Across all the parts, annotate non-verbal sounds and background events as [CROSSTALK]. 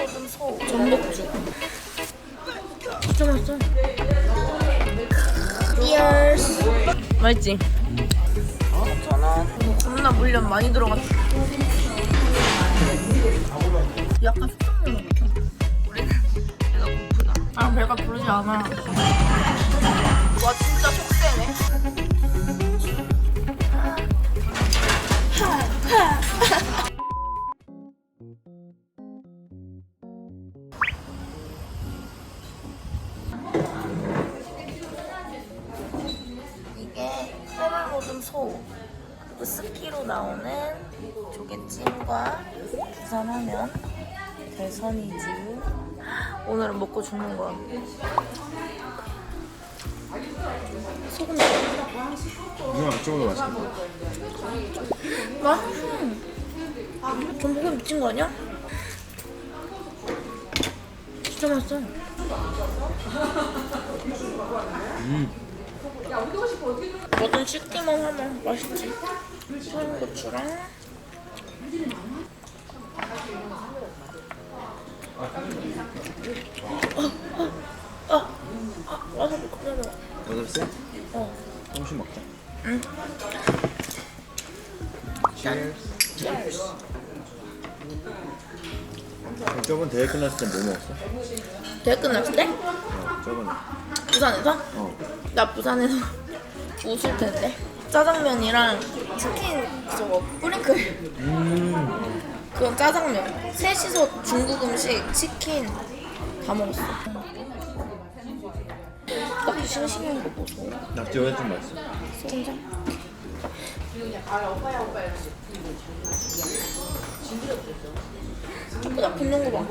해물 소 전복죽 진짜 맛있어 Cheers 맛있지? 저는 겁나 물엿 많이 들어갔어. 약간 숙성된 느낌 우리는 배가 고프다. 아 배가 부르지 않아. 와 진짜 속세네 부산하면 대선이지 오늘은 먹고 죽는 거야 소금 누나 이쪽으로 맛있겠다. 맛있어 전복에 미친 거 아니야? 진짜 맛있어 음. 뭐든 씻기만 하면 맛있지 청양고추랑 와사비 그대로 여덟 세? 어. 조금씩 먹자. 응. Cheers. Cheers. 저번 대회 끝났을 때 뭐 먹었어? 대회 끝났을 때? 어, 저번에. 부산에서? 어. 나 부산에서 웃을 텐데 짜장면이랑 치킨 저거 뿌링클 음. 그건 짜장면 셋이서 중국 음식 치킨 다 먹었어 딱히 싱싱한 거 보소 낙지 오늘 좀 맛있어. 소금장 자꾸 나 붓는 거 봐.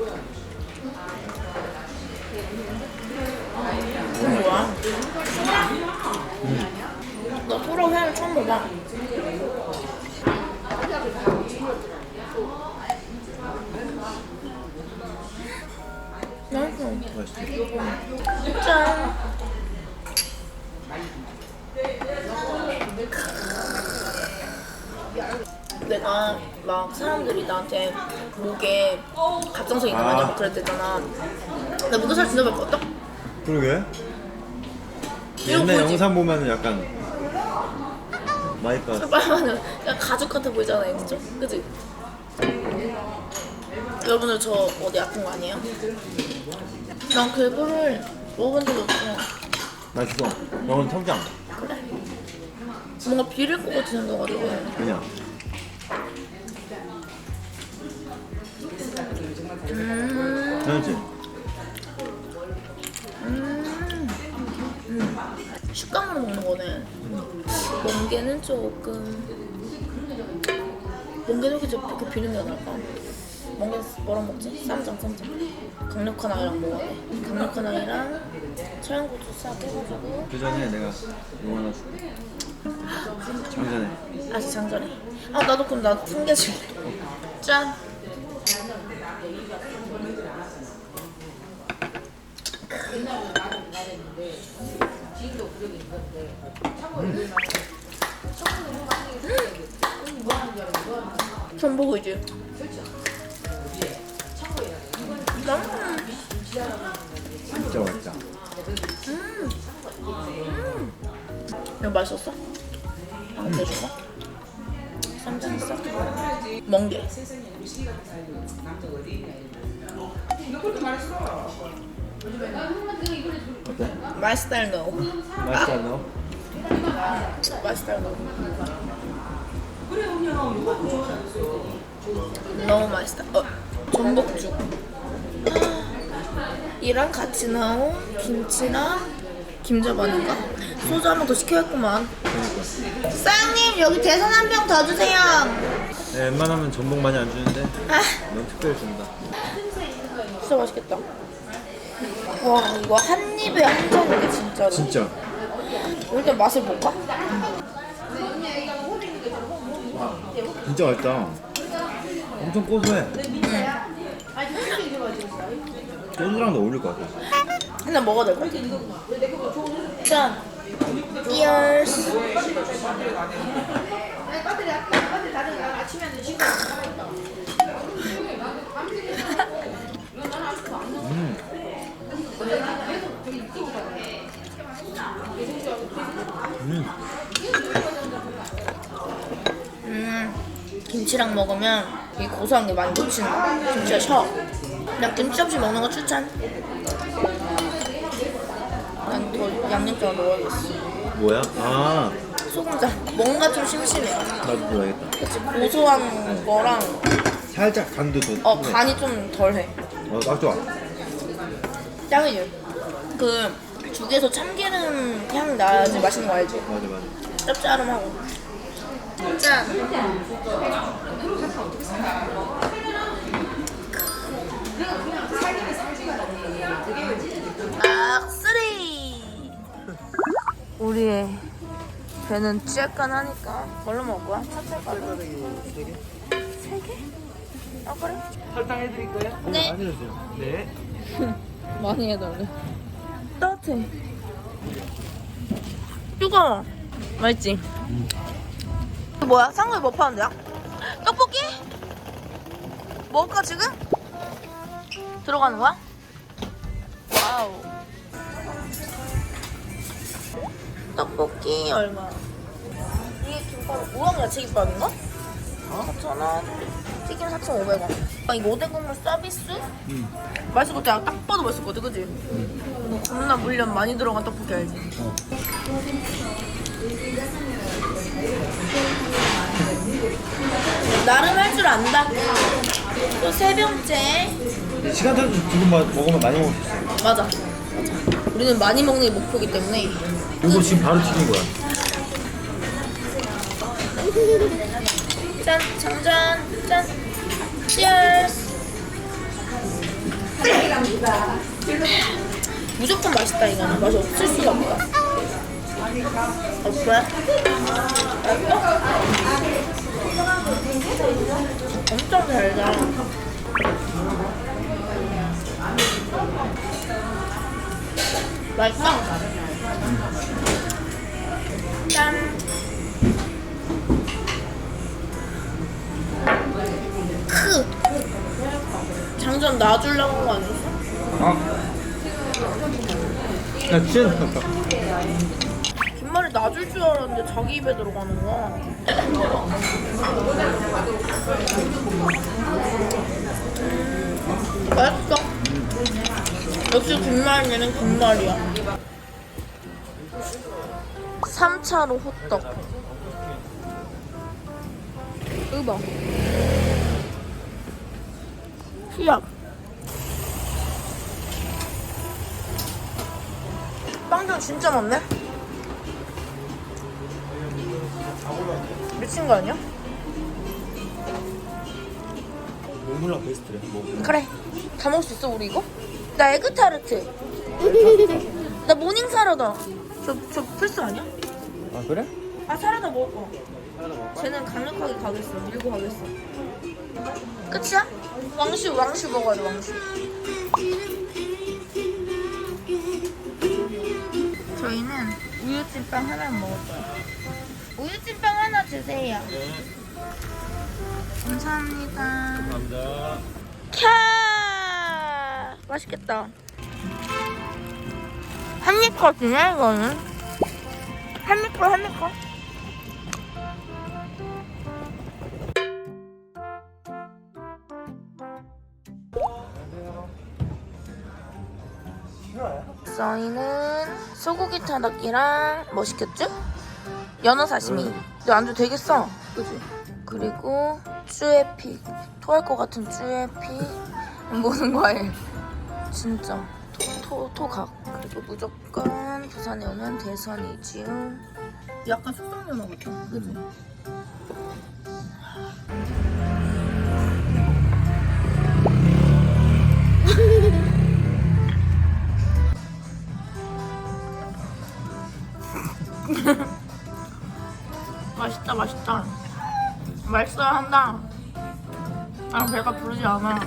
이건 뭐야? 소라? 나 소라 회를 처음. 맛있어. 짠. 내가 막 사람들이 나한테 목에 갑상선 있는 거 아니야? 막 그랬대잖아. 나 목살 진짜 몇 껐다? 그러게. 이거 옛날? 영상 보면은 약간 많이 빠졌어. 그냥 가죽 같아 보이잖아요, 그죠? 그지? 여러분들 저 어디 아픈 거 아니에요? 난 괴물을 먹어본 적이 없어. 맛있어. 너는 청장. 뭔가 비릴 것 같이 생겨가지고. 그냥. 음, 괜찮지? 식감으로 먹는 거네. 멍게는 조금. 멍게는 이렇게 게 나을까? 멍게 뭐랑 먹지? 쌈장, 쌈장. 강력한 아이랑 돼. 강력한 아이랑 청양고추 싹 해가지고. 그 전에 내가 이거 하나 줄게. 장전해. 아직 장전해. 아 나도 그럼 나도 숨겨줄게. 짠. 전복이지. 음. 진짜 맛있다. 이거 맛있었어? 안 해줄까? 쌈장 있어? 멍게. 어때? Style no. 않나? My style no. 너무 맛있다. 어, 전복죽. 이랑 같이 나온 김치랑 김자반인가? 소주 한 번 더 시켜야겠구만. 사장님 여기 대선 한 병 더 주세요. 네, 웬만하면 전복 많이 안 주는데 아, 넌 특별히 준다. 진짜 맛있겠다. 와 이거 한 입에 한 잔인데 진짜로. 진짜. 일단 맛을 볼까? 진짜 맛있다. 엄청 고소해. 소주랑도 어울릴 것 같아. 하나 먹어도 될것 같아. 짠. Cheers. 음. 음, 김치랑 먹으면 이 고소한 게 많이 놓치는 거. 김치가 셔. 그냥 김치 없이 먹는 거 추천. 난 더 양념장 넣어야겠어. 뭐야? 아, 소금장. 뭔가 좀 심심해. 나도 넣어야겠다. 그치 고소한 거랑 살짝 간도 더. 어 간이 좀 덜해. 어, 딱 좋아. 짱이지. 그 죽에서 참기름 향 나야지 맛있는 거 알지? 맞아, 맞아. 짭짤하고. 짠. 우리의 배는 쬐깐 하니까 뭘로 먹을 거야? 차차가루 세 개? 아 그래? 설탕 해드릴까요? 네. 많이 주세요. 네. [LAUGHS] 많이 해달래. 따뜻해. 뜨거워. 맛있지? 이거 뭐야? 상구이 뭐 파는 데야? 떡볶이? 먹을까 지금? 들어가는 거야? 와우. 떡볶이 얼마? 이게 김밥 우엉 야채 김밥인가? 4,000원. 튀김 4,500원. 아, 이거 오뎅 국물 서비스? 맛있을 것 같아. 딱 봐도 맛있을 것 같아, 그지? 뭐 겁나 물엿 많이 들어간 떡볶이 알지? 나름 할 줄 안다. 또 세 병째. 시간 타서 지금 막 먹으면 많이 먹을 수 있어. 맞아. 맞아. 우리는 많이 먹는 게 목표기 때문에. 이거 지금 바로 튀긴 거야. 짠, 장전, 짠. 치얼스. 무조건 맛있다 이거는 맛이 없을 수가 없다. 없어요? 엄청 달다. 맛있어? 짠. 크. 장전 놔주려고 한 거 아니었어? 아. 나 취했다. 김말이 놔줄 줄 알았는데 자기 입에 들어가는 거야. 음, 맛있어. 역시 김말이는 김말이야. 3차로 호떡. 봐. 희약. 빵장 진짜 많네? 미친 거 아니야? 몽블랑 베스트래. 뭐. 그래 다 먹을 수 있어 우리 이거? 나 에그타르트 [LAUGHS] 나 모닝 사라다 저, 저 필수 아니야? 아, 그래? 아 사라다 먹을 거. 쟤는 강력하게 가겠어. 밀고 가겠어. 끝이야? 왕슈 왕슈 먹어야 돼 왕슈. 저희는 우유찜빵 하나 먹을 거예요 우유찜빵 하나 주세요. 감사합니다. 감사합니다. 캬! 맛있겠다. 한입 컷이냐 이거는 한입 컷 한입 컷 저희는 소고기 타닭이랑 뭐 시켰죠? 연어 사시미. 근데 안주 되게 싸 그지? 그리고 쭈에피. 토할 것 같은 쭈에피. 모든 과일 진짜 토, 토, 토각. 그리고 무조건 부산에 오면 대선이지요. 약간 숙성연어 같아 그지? 맛있다 맛있다. 맛있어야 한다. 아 배가 부르지 않아.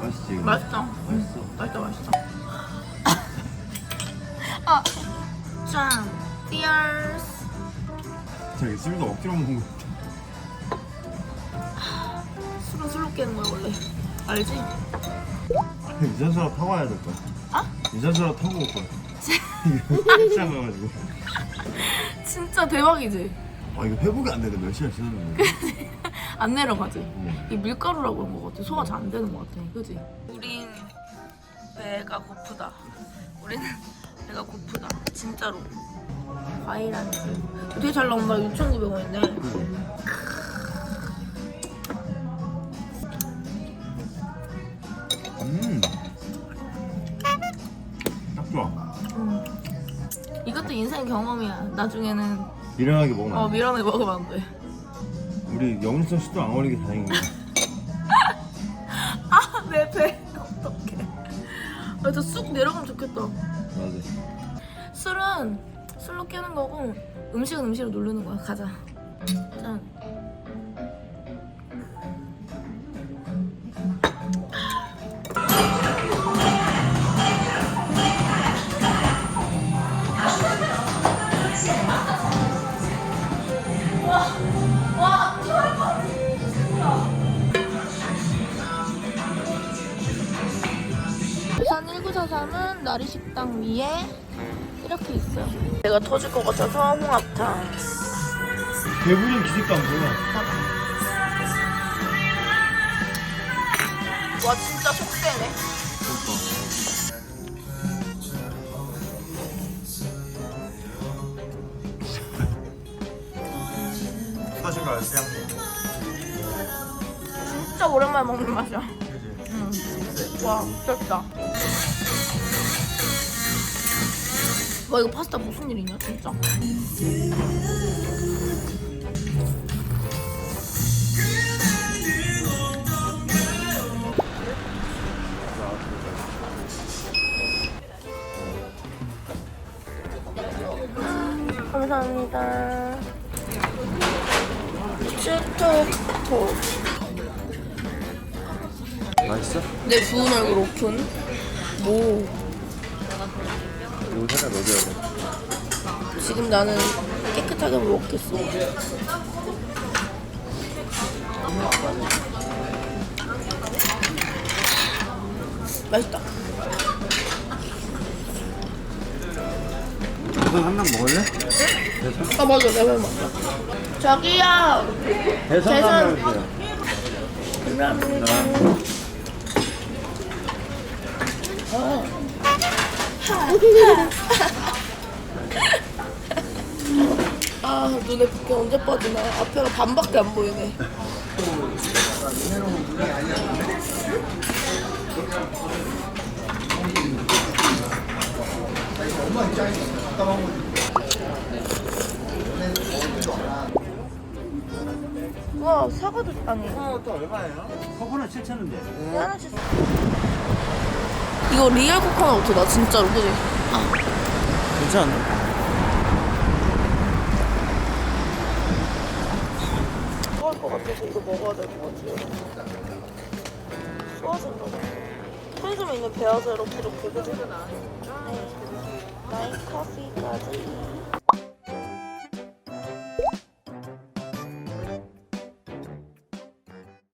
맛있지? 맛있다. 맛있어. 맛있다 맛있다 아, 짠 띠얼스 저기 술도 억지로 먹는 거. 술은 술로 깨는 거야 원래 알지? 유산소라 타고 와야 될 거야. 아? 유산소라 타고 올 거야. [LAUGHS] 거가지고. 진짜 대박이지? 아 이거 회복이 안 되는데 몇 시간 지났는데 [LAUGHS] 안 내려가지. 어. 이 밀가루라고 그런 것 같아. 소화 잘 안 되는 것 같아. 그지? 우린 배가 고프다. 우리는 배가 고프다. 진짜로. 과일 한 줄. 되게 잘 나온다. 6,900원인데. 음딱 좋아 음. 이것도 인생 경험이야. 나중에는 미련하게 먹으면 어 안 돼. 밀어내 먹으면 안 돼. 우리 영일선 씨도 안 걸리게 다행이야 [LAUGHS] 아, 내 배. 어떡해. 아, 저쑥 내려가면 좋겠다. 맞아 술은 술로 깨는 거고 음식은 음식으로 누르는 거야. 가자. 짠. 부 나리 식당 위에 이렇게 있어요. 내가 터질 것 같아서 홍합탕. 기색도 안 보여 와 진짜 속세네. 사실 맛이야 진짜 오랜만에 먹는 맛이야. 음. 와 미쳤다. 와 이거 파스타 무슨 일이냐 진짜. 감사합니다. 쭈토토. 맛있어? 내 부은 얼굴 오픈. 뭐 이거 살짝 넣어줘야 돼 지금 나는 깨끗하게 먹겠어. 맛있다. 대선 한명 먹을래? 아 맞아 내가 먹자. 저기요. 대선 대선. 한명 주세요 감사합니다. 어. 아 눈에 붓기 언제 빠지나 앞에가 반밖에 안 보이네. 와 사과도 아니 또 얼마예요? 코코넛 7,000원인데 하나 주세요. 이거 리얼 코코넛 어떻게 나 진짜로 그지? 아 괜찮은데? 좋아할 것 같아서 이거 먹어야 될 것 같아요. 좋아진다. 편의점에 있는 베어제로 이렇게 그지? 네. 나이 커피까지.